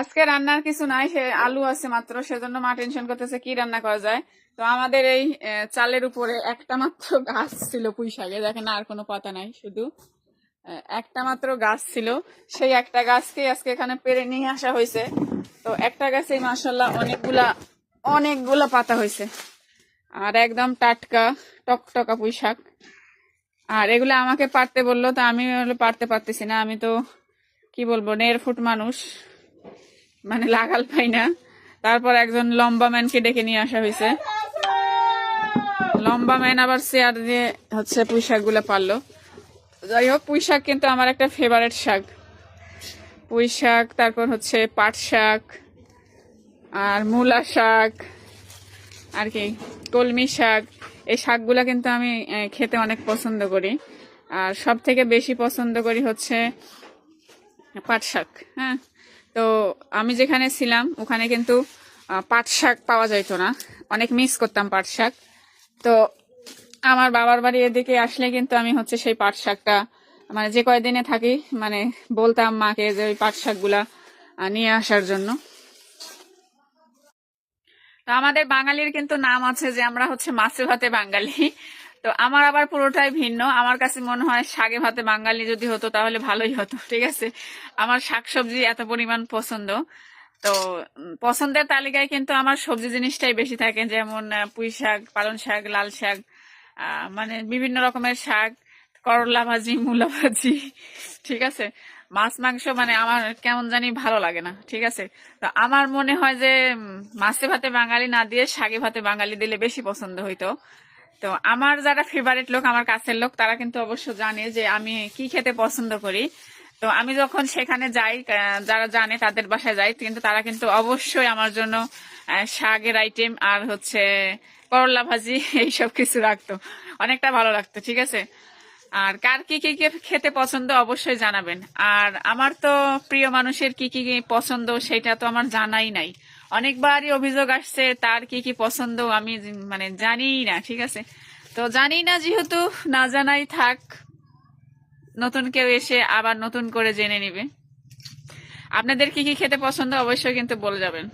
আজকে রান্নার কিছু নাই, সে আলু আছে মাত্র, সেজন্য মা টেনশন করতেছে কি রান্না করা যায়। তো আমাদের এই চালের উপরে একটা মাত্র গাছ ছিল পুঁই শাকে, দেখেন আর কোনো পাতা নাই, শুধু একটা মাত্র গাছ ছিল। সেই একটা গাছকে আজকে এখানে পেরে নিয়ে আসা হয়েছে। তো একটা গাছে মাসাল্লাহ অনেকগুলা অনেকগুলা পাতা হয়েছে। আর একদম টাটকা, টকটকা পুঁই শাক। আর এগুলো আমাকে পারতে বলল, তো আমি পারতে পারতেছি না, আমি তো, কি বলব নের ফুট মানুষ। মানে লাগাল পাই না। তারপর একজন লম্বা ম্যানকে ডেকে নিয়ে আসা হয়েছে লম্বা ম্যান আবার চেয়ার দিয়ে হচ্ছে পুঁই শাকগুলো পারল। যাই হোক পুঁই শাক কিন্তু আমার একটা ফেভারেট শাক। পুঁই শাক তারপর হচ্ছে পাট শাক, আর মূলা শাক, আর কি, কলমি শাক। এই শাকগুলো কিন্তু আমি খেতে অনেক পছন্দ করি। আর সব থেকে বেশি পছন্দ করি হচ্ছে পাট শাক হ্যাঁ? তো আমি যেখানে ছিলাম, ওখানে কিন্তু পাট শাক পাওয়া যাইতো না। অনেক মিস করতাম পাট শাক। তো আমার বাবার বাড়ি এদিকে আসলে কিন্তু আমি হচ্ছে সেই পাট শাকটা মানে যে কয়দিনে থাকি মানে বলতাম মাকে যে ওই পাট শাকগুলা নিয়ে আসার জন্য। তো আমাদের বাঙালির কিন্তু নাম আছে যে আমরা হচ্ছে মাছে ভাতে বাঙালি। তো আমার আবার পুরোটাই ভিন্ন। আমার কাছে মনে হয় শাকে ভাতে বাঙালি যদি হতো তাহলে ভালোই হতো, ঠিক আছে? আমার শাকসবজি এত পরিমাণ পছন্দ। তো পছন্দের তালিকায় কিন্তু আমার সবজি জিনিসটাই বেশি থাকে, যেমন পুঁই শাক, পালং শাক, লাল শাক মানে বিভিন্ন রকমের শাক, করলা ভাজি, মূলা ভাজি, ঠিক আছে? মাছ, মাংস মানে আমার কেমন জানি ভালো লাগে না, ঠিক আছে? তো আমার মনে হয় যে মাছে ভাতে বাঙালি না দিয়ে শাকে ভাতে বাঙালি দিলে বেশি পছন্দ হইতো। তো আমার যারা ফেভারিট লোক, আমার কাছের লোক, তারা কিন্তু অবশ্য জানে যে আমি কি খেতে পছন্দ করি। তো আমি যখন সেখানে যাই যারা জানে তাদের বাসায় যাই, কিন্তু তারা কিন্তু অবশ্যই আমার জন্য শাকের আইটেম আর হচ্ছে করলা ভাজি, এইসব কিছু রাখতো। অনেকটা ভালো লাগতো, ঠিক আছে? আর কার কি কি খেতে পছন্দ অবশ্যই জানাবেন। আর আমার তো প্রিয় মানুষের কি কি পছন্দ, সেটা তো আমার জানাই নাই। অনেকবারই অভিযোগ আসছে, তার কি কি পছন্দ আমি মানে জানি না, ঠিক আছে? তো জানি না যেহেতু, না জানাই থাক, নতুন কেউ এসে আবার নতুন করে জেনে নিবে। আপনাদের কি কি খেতে পছন্দ অবশ্যই কিন্তু বলে যাবেন।